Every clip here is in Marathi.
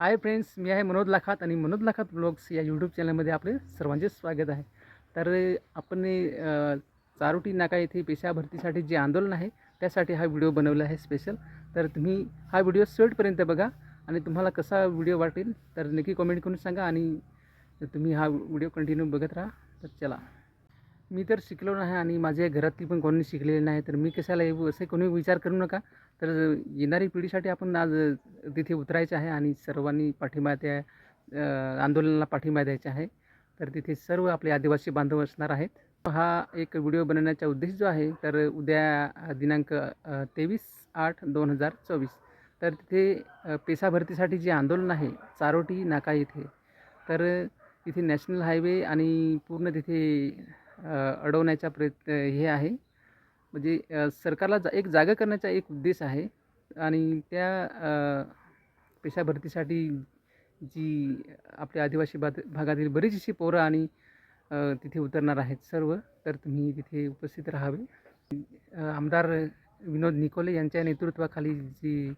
हाय फ्रेंड्स मी आहे मनोज लाखात आणि मनोज लाखात ब्लॉग्स या यूट्यूब चॅनलमध्ये आपले सर्वांचे स्वागत आहे. तर आपण अ, चारोटी नाका येथे पेशा भरतीसाठी जे आंदोलन आहे त्यासाठी हा व्हिडिओ बनवला आहे स्पेशल तर तुम्ही हा व्हिडिओ शेवटपर्यंत बघा आणि तुम्हाला कसा व्हिडिओ वाटेल तर नक्की कमेंट करून सांगा आणि तुम्ही हा व्हिडिओ कंटिन्यू बघत राहा. तर चला. मी तर शिकलो नाही आणि माझ्या घरातली पण कोणी शिकलेले नाही तर मी कशाला येऊ असे कोणी विचार करू नका. तर येणारी पिढीसाठी आपण आज तिथे उतरायचं आहे आणि सर्वांनी पाठिंबा त्या आंदोलनाला पाठिंबा द्यायचा आहे. तर तिथे सर्व आपले आदिवासी बांधव असणार आहेत. हा एक व्हिडिओ बनवण्याचा उद्देश जो आहे तर उद्या दिनांक तेवीस आठ दोन हजार चोवीस. तर तिथे पेसा भरतीसाठी जे आंदोलन आहे चारोटी नाका येथे तर तिथे नॅशनल हायवे आणि पूर्ण तिथे अडवण्याचा प्रयत्न हे आहे. म्हणजे सरकारला जा एक जागा करण्याचा एक उद्देश आहे. आणि त्या अ, पेशा भरतीसाठी जी आपल्या आदिवासी भाग भागातील बरीच अशी पोरं आणि तिथे उतरणार आहेत सर्व तर तुम्ही तिथे उपस्थित राहावे. आमदार विनोद निकोले यांच्या नेतृत्वाखाली जी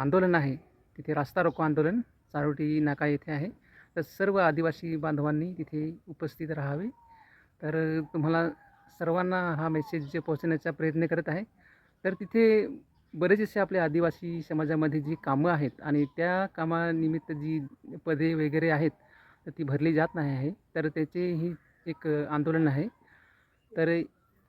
आंदोलन आहे तिथे रास्ता रोको आंदोलन चारोटी नाका येथे आहे. तर सर्व आदिवासी बांधवांनी तिथे उपस्थित राहावे. तर तुम्हाला सर्वांना हा मेसेज पोहोचण्याचा प्रयत्न करत आहे. तर तिथे बरेच असे आपल्या आदिवासी समाजामध्ये जी कामं आहेत आणि त्या कामानिमित्त जी पदे वगैरे आहेत तर ती भरली जात नाही आहे. तर त्याचे ही एक आंदोलन आहे. तर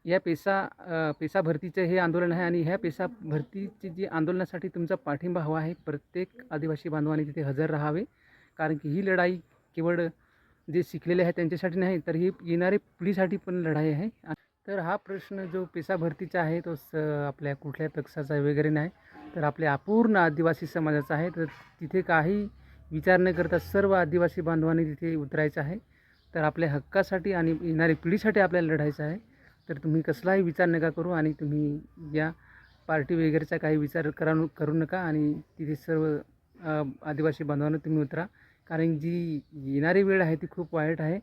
या पेसा पेसा भरतीचं हे आंदोलन आहे आणि ह्या पेसा भरतीचे जी आंदोलनासाठी तुमचा पाठिंबा हवा आहे प्रत्येक आदिवासी बांधवाने तिथे हजर राहावे. कारण की ही लढाई केवळ जे शिकलेले आहेत त्यांच्यासाठी नाही तर ही येणारी पिढीसाठी पण लढाई आहे. तर हा प्रश्न जो पेसा भरतीचा आहे तो स आपल्या कुठल्या पक्षाचा वगैरे नाही तर आपल्या अपूर्ण आदिवासी समाजाचा आहे. तर तिथे काही विचार न करता सर्व आदिवासी बांधवांनी तिथे उतरायचं आहे. तर आपल्या हक्कासाठी आणि येणाऱ्या पिढीसाठी आपल्याला लढायचं आहे. तर तुम्ही कसलाही विचार नका करू आणि तुम्ही या पार्टी वगैरेचा काही विचार करा करू नका आणि तिथे सर्व आदिवासी बांधवांना तुम्ही उतरा. कारण जी येणारी वेळ आहे ती खूप वाईट आहे.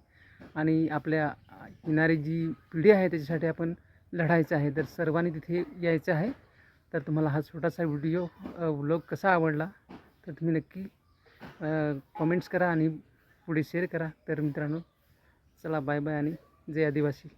आणि आपल्या येणारी जी पिढी आहे त्याच्यासाठी आपण लढायचं आहे. तर सर्वांनी तिथे यायचं आहे. तर तुम्हाला हा छोटासा व्हिडिओ व्लॉग कसा आवडला तर तुम्ही नक्की कमेंट्स करा आणि पुढे शेअर करा. तर मित्रांनो चला बाय बाय आणि जय आदिवासी.